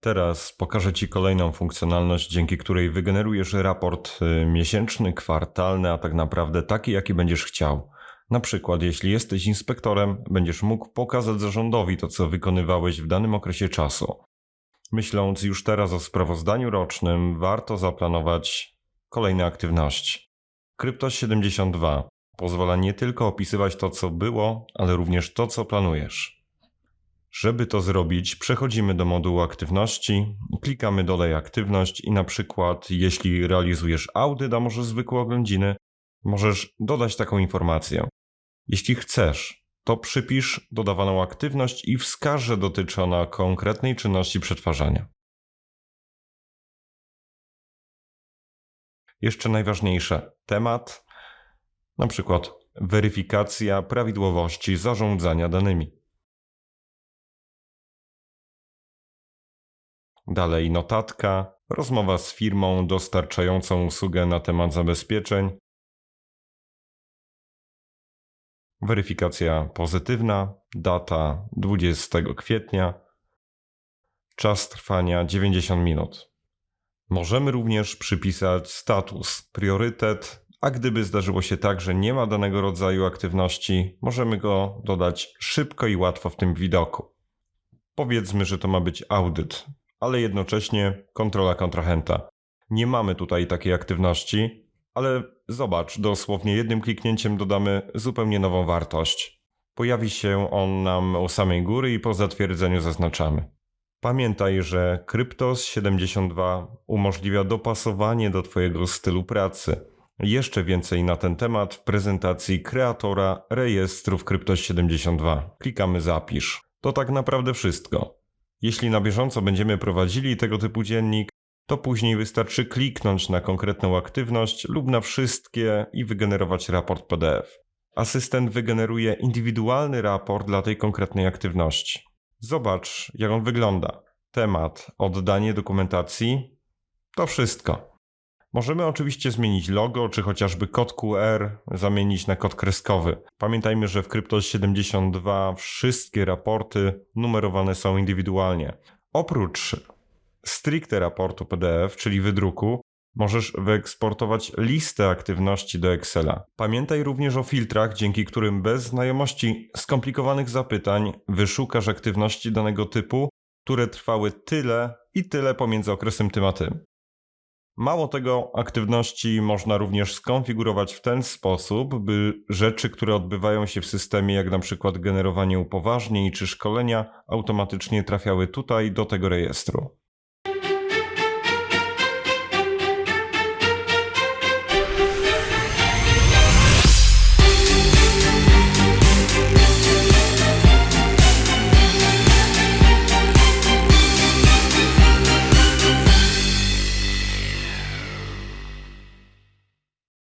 Teraz pokażę Ci kolejną funkcjonalność, dzięki której wygenerujesz raport y, miesięczny, kwartalny, a tak naprawdę taki, jaki będziesz chciał. Na przykład, jeśli jesteś inspektorem, będziesz mógł pokazać zarządowi to, co wykonywałeś w danym okresie czasu. Myśląc już teraz o sprawozdaniu rocznym, warto zaplanować kolejne aktywności. Kryptos 72 pozwala nie tylko opisywać to, co było, ale również to, co planujesz. Żeby to zrobić, przechodzimy do modułu aktywności, klikamy dodaj aktywność i na przykład jeśli realizujesz audyt, a może zwykłe oględziny, możesz dodać taką informację. Jeśli chcesz, to przypisz dodawaną aktywność i wskaż, że dotyczy konkretnej czynności przetwarzania. Jeszcze najważniejsze, temat, na przykład weryfikacja prawidłowości zarządzania danymi. Dalej notatka, rozmowa z firmą dostarczającą usługę na temat zabezpieczeń. Weryfikacja pozytywna, data 20 kwietnia, czas trwania 90 minut. Możemy również przypisać status, priorytet, a gdyby zdarzyło się tak, że nie ma danego rodzaju aktywności, możemy go dodać szybko i łatwo w tym widoku. Powiedzmy, że to ma być audyt, ale jednocześnie kontrola kontrahenta. Nie mamy tutaj takiej aktywności, ale zobacz, dosłownie jednym kliknięciem dodamy zupełnie nową wartość. Pojawi się on nam u samej góry i po zatwierdzeniu zaznaczamy. Pamiętaj, że Kryptos 72 umożliwia dopasowanie do Twojego stylu pracy. Jeszcze więcej na ten temat w prezentacji kreatora rejestrów Kryptos 72. Klikamy zapisz. To tak naprawdę wszystko. Jeśli na bieżąco będziemy prowadzili tego typu dziennik, to później wystarczy kliknąć na konkretną aktywność lub na wszystkie i wygenerować raport PDF. Asystent wygeneruje indywidualny raport dla tej konkretnej aktywności. Zobacz, jak on wygląda. Temat, oddanie dokumentacji to wszystko. Możemy oczywiście zmienić logo, czy chociażby kod QR zamienić na kod kreskowy. Pamiętajmy, że w Cryptos 72 wszystkie raporty numerowane są indywidualnie. Oprócz stricte raportu PDF, czyli wydruku, możesz wyeksportować listę aktywności do Excela. Pamiętaj również o filtrach, dzięki którym bez znajomości skomplikowanych zapytań wyszukasz aktywności danego typu, które trwały tyle i tyle pomiędzy okresem tym a tym. Mało tego, aktywności można również skonfigurować w ten sposób, by rzeczy, które odbywają się w systemie, jak na przykład generowanie upoważnień czy szkolenia, automatycznie trafiały tutaj do tego rejestru.